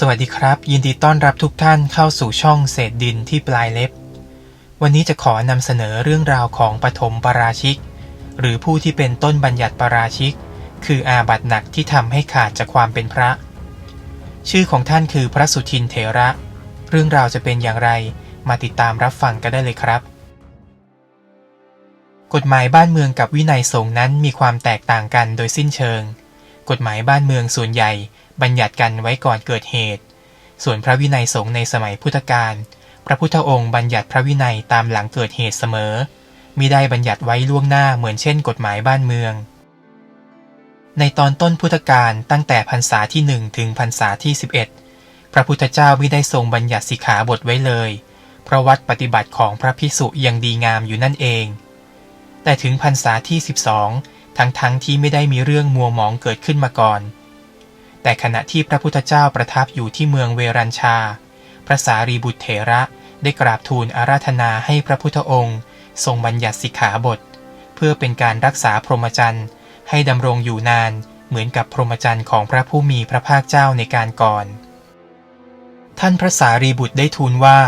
สวัสดีครับ ยินดีต้อนรับทุกท่านเข้าสู่ช่องเศษดินที่ปลายเล็บ วันนี้จะขอนำเสนอเรื่องราวของปฐมปราชิก หรือผู้ที่เป็นต้นบัญญัติปราชิก คืออาบัติหนักที่ทำให้ขาดจากความเป็นพระ ชื่อของท่านคือพระสุทินเถระ เรื่องราวจะเป็นอย่างไรมาติดตามรับฟังกันได้เลยครับ กฎหมายบ้านเมืองกับวินัยสงฆ์นั้นมีความแตกต่างกันโดยสิ้นเชิง กฎหมายบ้านเมืองส่วนใหญ่ บัญญัติกันไว้ก่อนเกิดเหตุ ส่วนพระวินัยสงฆ์ในสมัยพุทธกาลพระพุทธองค์บัญญัติพระวินัยตามหลังเกิดเหตุเสมอมิได้บัญญัติไว้ล่วงหน้าเหมือนเช่นกฎหมายบ้านเมือง ในตอนต้นพุทธกาลตั้งแต่พรรษาที่หนึ่งถึงพรรษาที่ 11 พระพุทธเจ้าไม่ได้ทรงบัญญัติสิกขาบทไว้เลย เพราะวัดปฏิบัติของพระพิสุยังดีงามอยู่นั่นเอง แต่ถึงพรรษาที่ 12 ทั้งๆทที่ไม่ได้มีเรื่องมัวหมองเกิดขึ้นมาก่อน แต่ขณะที่พระพุทธเจ้าประทับอยู่ที่เมืองเวรัญชา พระสารีบุตรเถระได้กราบทูลอาราธนาให้พระพุทธองค์ ทรงบัญญัติสิกขาบท เพื่อเป็นการรักษาพรหมจรรย์ให้ดำรงอยู่นานเหมือนกับพรหมจรรย์ของพระผู้มีพระภาคเจ้าในการก่อน ท่านพระสารีบุตรได้ทูลว่า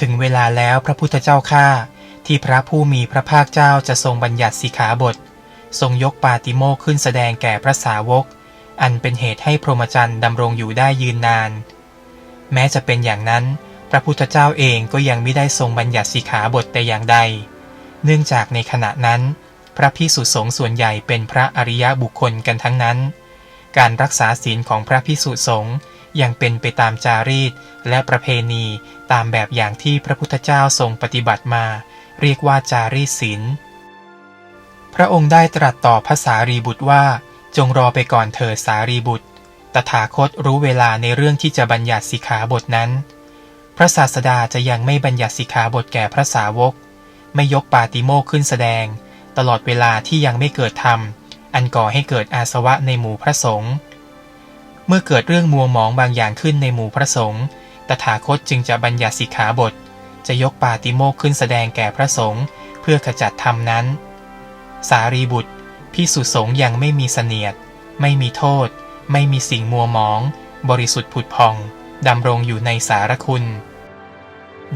ถึงเวลาแล้วพระพุทธเจ้าข้าที่พระผู้มีพระภาคเจ้าจะทรงบัญญัติสิกขาบท ทรงยกปาติโมกข์ขึ้นแสดงแก่พระสาวก อันเป็นเหตุให้พรหมจรรย์ดำรงอยู่ได้ยืนนาน แม้จะเป็นอย่างนั้น พระพุทธเจ้าเองก็ยังไม่ได้ทรงบัญญัติสิกขาบทแต่อย่างใด เนื่องจากในขณะนั้น พระพิสุสงฆ์ส่วนใหญ่เป็นพระอริยบุคคลกันทั้งนั้น การรักษาศีลของพระพิสุสงฆ์ยังเป็นไปตามจารีตและประเพณีตามแบบอย่างที่พระพุทธเจ้าทรงปฏิบัติมา เรียกว่าจารีตศีลพระองค์ได้ตรัสต่อพระสารีบุตรว่า จงรอไปก่อนเถิดสารีบุตร ตถาคตรู้เวลาในเรื่องที่จะบัญญัติสิกขาบทนั้น พระศาสดาจะยังไม่บัญญัติสิกขาบทแก่พระสาวก ไม่ยกปาติโมกขึ้นแสดง ตลอดเวลาที่ยังไม่เกิดธรรม อันก่อให้เกิดอาสวะในหมู่พระสงฆ์ เมื่อเกิดเรื่องมัวหมองบางอย่างขึ้นในหมู่พระสงฆ์ ตถาคตจึงจะบัญญัติสิกขาบท จะยกปาติโมกข์ขึ้นแสดงแก่พระสงฆ์เพื่อขจัดธรรมนั้น สารีบุตร พิสุสงฆ์ยังไม่มีเสนียด ไม่มีโทษ ไม่มีสิ่งมัวหมอง บริสุทธิ์ผุดพอง ดำรงอยู่ในสารคุณ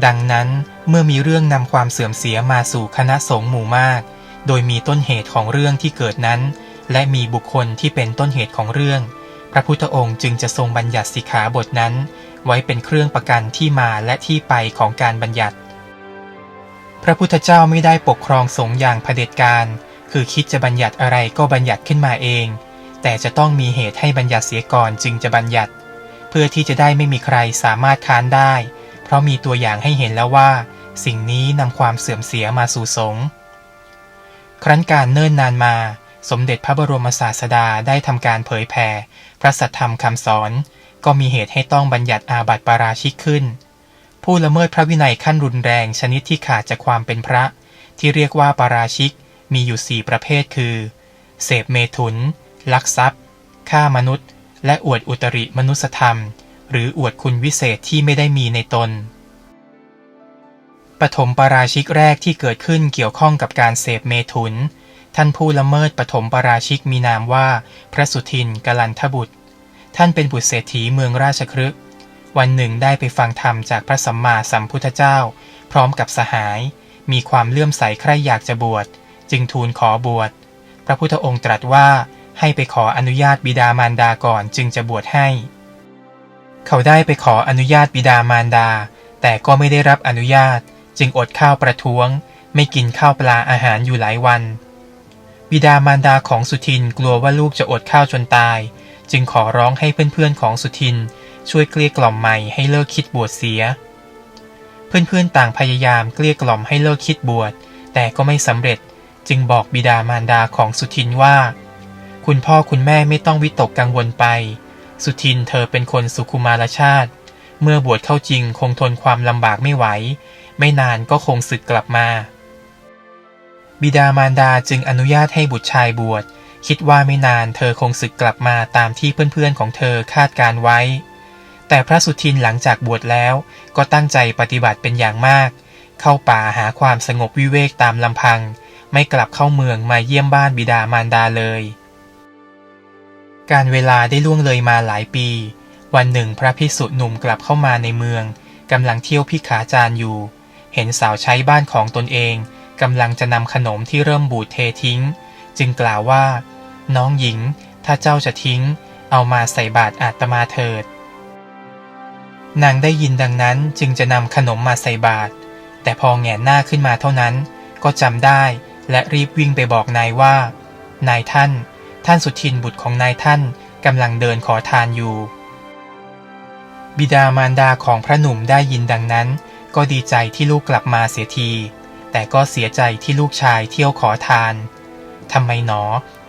ดังนั้นเมื่อมีเรื่องนำความเสื่อมเสียมาสู่คณะสงฆ์หมู่มาก โดยมีต้นเหตุของเรื่องที่เกิดนั้น และมีบุคคลที่เป็นต้นเหตุของเรื่อง พระพุทธองค์จึงจะทรงบัญญัติสิกขาบทนั้น ไว้เป็นเครื่องประกันที่มาและที่ไปของการบัญญัติ พระพุทธเจ้าไม่ได้ปกครองสงฆ์อย่างเผด็จการ คือคิดจะบัญญัติอะไรก็บัญญัติขึ้นมาเอง แต่จะต้องมีเหตุให้บัญญัติเสียก่อนจึงจะบัญญัติ เพื่อที่จะได้ไม่มีใครสามารถค้านได้ เพราะมีตัวอย่างให้เห็นแล้วว่า สิ่งนี้นำความเสื่อมเสียมาสู่สงฆ์ครั้นการเนิ่นนานมา สมเด็จพระบรมศาสดาได้ทำการเผยแผ่พระสัทธรรมคำสอน ก็มีเหตุให้ต้องบัญญัติอาบัติปาราชิกขึ้น ผู้ละเมิดพระวินัยขั้นรุนแรงชนิดที่ขาดจากความเป็นพระ ที่เรียกว่าปาราชิก มีอยู่สี่ประเภทคือ เสพเมถุน ลักทรัพย์ฆ่ามนุษย์ และอวดอุตริมนุสธรรม หรืออวดคุณวิเศษที่ไม่ได้มีในตน ปฐมปราชิกแรกที่เกิดขึ้นเกี่ยวข้องกับการเสพเมถุน ท่านผู้ละเมิดปฐมปราชิกมีนามว่า พระสุทินกลันทบุตร ท่านเป็นบุตรเศรษฐีเมืองราชครึกวันหนึ่งได้ไปฟังธรรมจากพระสัมมาสัมพุทธเจ้า พร้อมกับสหาย มีความเลื่อมใสใคร่อยากจะบวช จึงทูลขอบวช พระพุทธองค์ตรัสว่าให้ไปขออนุญาตบิดามารดาก่อนจึงจะบวชให้ เขาได้ไปขออนุญาตบิดามารดา แต่ก็ไม่ได้รับอนุญาต จึงอดข้าวประท้วง ไม่กินข้าวปลาอาหารอยู่หลายวัน บิดามารดาของสุทินกลัวว่าลูกจะอดข้าวจนตาย จึงขอร้องให้เพื่อนๆของสุทิน ช่วยเกลี้ยกล่อมใหม่ให้เลิกคิดบวชเสีย เพื่อนๆต่างพยายามเกลี้ยกล่อมให้เลิกคิดบวชแต่ก็ไม่สำเร็จ จึงบอกบิดามารดาของสุทินว่า คุณพ่อคุณแม่ไม่ต้องวิตกกังวลไป สุทินเธอเป็นคนสุขุมารชาติ เมื่อบวชเข้าจริงคงทนความลำบากไม่ไหว ไม่นานก็คงสึกกลับมา บิดามารดาจึงอนุญาตให้บุตรชายบวช คิดว่าไม่นานเธอคงสึกกลับมาตามที่เพื่อนๆของเธอคาดการไว้ แต่พระสุทินหลังจากบวชแล้วก็ตั้งใจปฏิบัติเป็นอย่างมาก เข้าป่าหาความสงบวิเวกตามลำพัง ไม่กลับเข้าเมืองมาเยี่ยมบ้านบิดามารดาเลย การเวลาได้ล่วงเลยมาหลายปี วันหนึ่งพระพิสุหนุ่มกลับเข้ามาในเมืองกำลังเที่ยวพิขาจารอยู่ เห็นสาวใช้บ้านของตนเองกำลังจะนำขนมที่เริ่มบูดเททิ้ง จึงกล่าวว่า น้องหญิง ถ้าเจ้าจะทิ้ง เอามาใส่บาตรอาตมาเถิด นางได้ยินดังนั้นจึงจะนำขนมมาใส่บาตรแต่พอแงนหน้าขึ้นมาเท่านั้น ก็จำได้ และรีบวิ่งไปบอกนายว่า นายท่าน ท่านสุทินบุตรของนายท่านกำลังเดินขอทานอยู่ บิดามารดาของพระหนุ่มได้ยินดังนั้น ก็ดีใจที่ลูกกลับมาเสียที แต่ก็เสียใจที่ลูกชายเที่ยวขอทานทำไมหนอ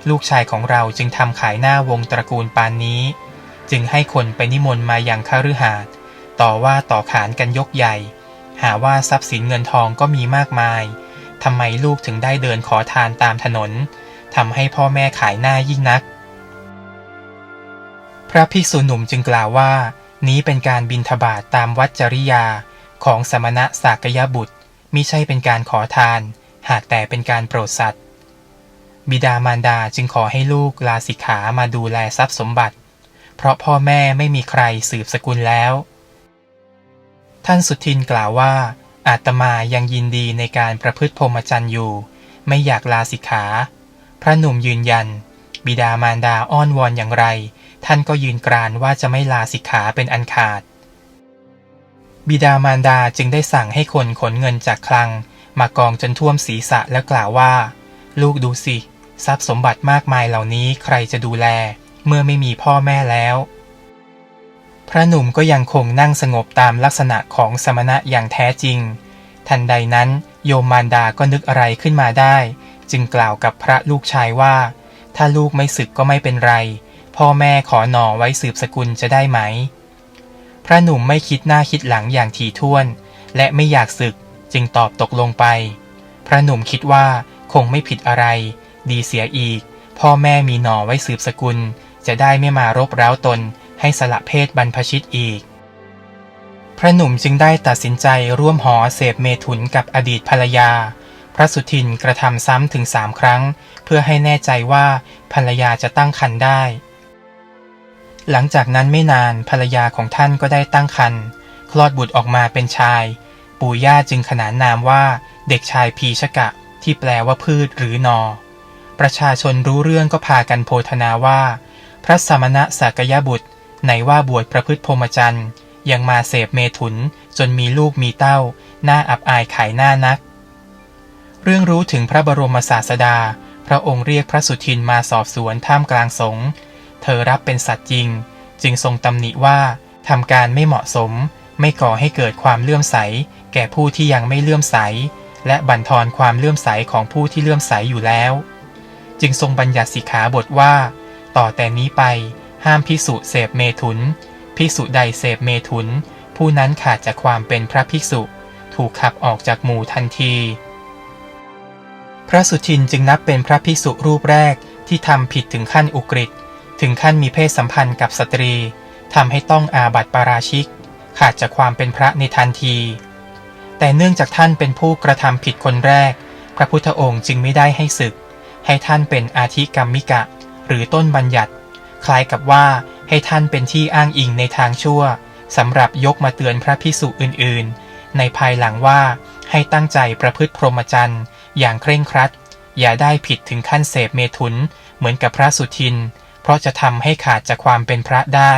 ลูกชายของเราจึงทำขายหน้าวงตระกูลปานนี้ จึงให้คนไปนิมนต์มาอย่างคฤหาสน์ต่อว่าต่อขานกันยกใหญ่ หาว่าทรัพย์สินเงินทองก็มีมากมาย ทำไมลูกถึงได้เดินขอทานตามถนนทำให้พ่อแม่ขายหน้ายิ่งนัก พระภิกษุหนุ่มจึงกล่าวว่า นี้เป็นการบินทบาทตามวัจริยาของสมณะสากยบุตรมิใช่เป็นการขอทาน หากแต่เป็นการโปรดสัตว์ บิดามารดาจึงขอให้ลูกลาสิกขามาดูแลทรัพย์สมบัติ เพราะพ่อแม่ไม่มีใครสืบสกุลแล้ว ท่านสุทินกล่าวว่า อาตมายังยินดีในการประพฤติพรหมจรรย์อยู่ ไม่อยากลาสิกขา พระหนุ่มยืนยัน บิดามารดาอ้อนวอนอย่างไร ท่านก็ยืนกรานว่าจะไม่ลาสิกขาเป็นอันขาด บิดามารดาจึงได้สั่งให้คนขนเงินจากคลัง มากองจนท่วมศีรษะแล้วกล่าวว่า ลูกดูสิ ทรัพย์สมบัติมากมายเหล่านี้ใครจะดูแล เมื่อไม่มีพ่อแม่แล้ว พระหนุ่มก็ยังคงนั่งสงบตามลักษณะของสมณะอย่างแท้จริง ทันใดนั้นโยมมารดาก็นึกอะไรขึ้นมาได้ จึงกล่าวกับพระลูกชายว่า ถ้าลูกไม่ศึกก็ไม่เป็นไร พ่อแม่ขอหน่อไว้สืบสกุลจะได้ไหม พระหนุ่มไม่คิดหน้าคิดหลังอย่างถี่ถ้วน และไม่อยากศึกจึงตอบตกลงไป พระหนุ่มคิดว่าคงไม่ผิดอะไร ดีเสียอีก พ่อแม่มีหน่อไว้สืบสกุล จะได้ไม่มารบเร้าตน ให้สละเพศบรรพชิตอีก พระหนุ่มจึงได้ตัดสินใจร่วมหอเสพเมถุนกับอดีตภรรยา พระสุทินกระทำซ้ำถึงสามครั้ง เพื่อให้แน่ใจว่าภรรยาจะตั้งครรภ์ได้ หลังจากนั้นไม่นานภรรยาของท่านก็ได้ตั้งครรภ์คลอดบุตรออกมาเป็นชาย ปู่ย่าจึงขนานนามว่าเด็กชายพีชกะ ที่แปลว่าพืชหรือนอ ประชาชนรู้เรื่องก็พากันโพธนาว่า พระสมณะสากยบุตร ไหนว่าบวชประพฤติพรหมจรรย์ยังมาเสพเมถุนจนมีลูกมีเต้า หน่าอับอายขายหน้านัก เรื่องรู้ถึงพระบรมศาสดา พระองค์เรียกพระสุทินมาสอบสวนท่ามกลางสงฆ์เธอรับเป็นสัตว์จริง จึงทรงตำหนิว่าทำการไม่เหมาะสม ไม่ก่อให้เกิดความเลื่อมใส แก่ผู้ที่ยังไม่เลื่อมใส และบั่นทอนความเลื่อมใสของผู้ที่เลื่อมใสอยู่แล้ว จึงทรงบัญญัติสิกขาบทว่า ต่อแต่นี้ไป ห้ามพิสุเสพเมถุนพิสุใดเสพเมถุน ผู้นั้นขาดจากความเป็นพระภิกษุ ถูกขับออกจากหมู่ทันที พระสุทินจึงนับเป็นพระภิกษุรูปแรกที่ทำผิดถึงขั้นอุกฤษถึงขั้นมีเพศสัมพันธ์กับสตรีทำให้ต้องอาบัติปาราชิก ขาดจากความเป็นพระในทันที แต่เนื่องจากท่านเป็นผู้กระทำผิดคนแรก พระพุทธองค์จึงไม่ได้ให้ศึก ให้ท่านเป็นอาธิกรรมิกะ หรือต้นบัญญัติ คล้ายกับว่าให้ท่านเป็นที่อ้างอิงในทางชั่วสำหรับยกมาเตือนพระพิสุอื่นๆ ในภายหลังว่าให้ตั้งใจประพฤติพรหมจรรย์อย่างเคร่งครัด อย่าได้ผิดถึงขั้นเสพเมถุนเหมือนกับพระสุทิน เพราะจะทำให้ขาดจากความเป็นพระได้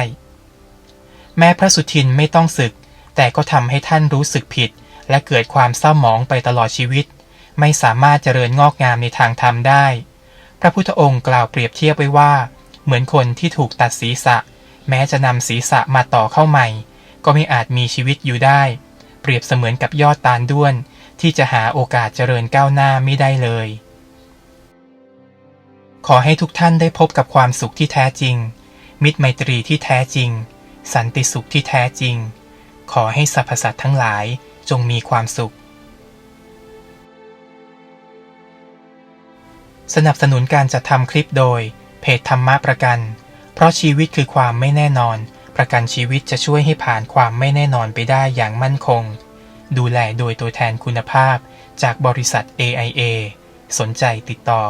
แม้พระสุทินไม่ต้องศึก แต่ก็ทำให้ท่านรู้สึกผิด และเกิดความเศร้าหมองไปตลอดชีวิต ไม่สามารถเจริญงอกงามในทางธรรมได้ พระพุทธองค์กล่าวเปรียบเทียบไว้ว่า เหมือนคนที่ถูกตัดศีรษะ แม้จะนำศีรษะมาต่อเข้าใหม่ ก็ไม่อาจมีชีวิตอยู่ได้ เปรียบเสมือนกับยอดตาลด้วน ที่จะหาโอกาสเจริญก้าวหน้าไม่ได้เลย ขอให้ทุกท่านได้พบกับความสุขที่แท้จริง มิตรไมตรีที่แท้จริง สันติสุขที่แท้จริง ขอให้สรรพสัตว์ทั้งหลายจงมีความสุขสนับสนุนการจัดทำคลิปโดย จธรรมะประกัน เพราะชีวิตคือความไม่แน่นอน ประกันชีวิตจะช่วยให้ผ่านความไม่แน่นอนไปได้อย่างมั่นคง ดูแลโดยตัวแทนคุณภาพ จากบริษัท AIA สนใจติดต่อ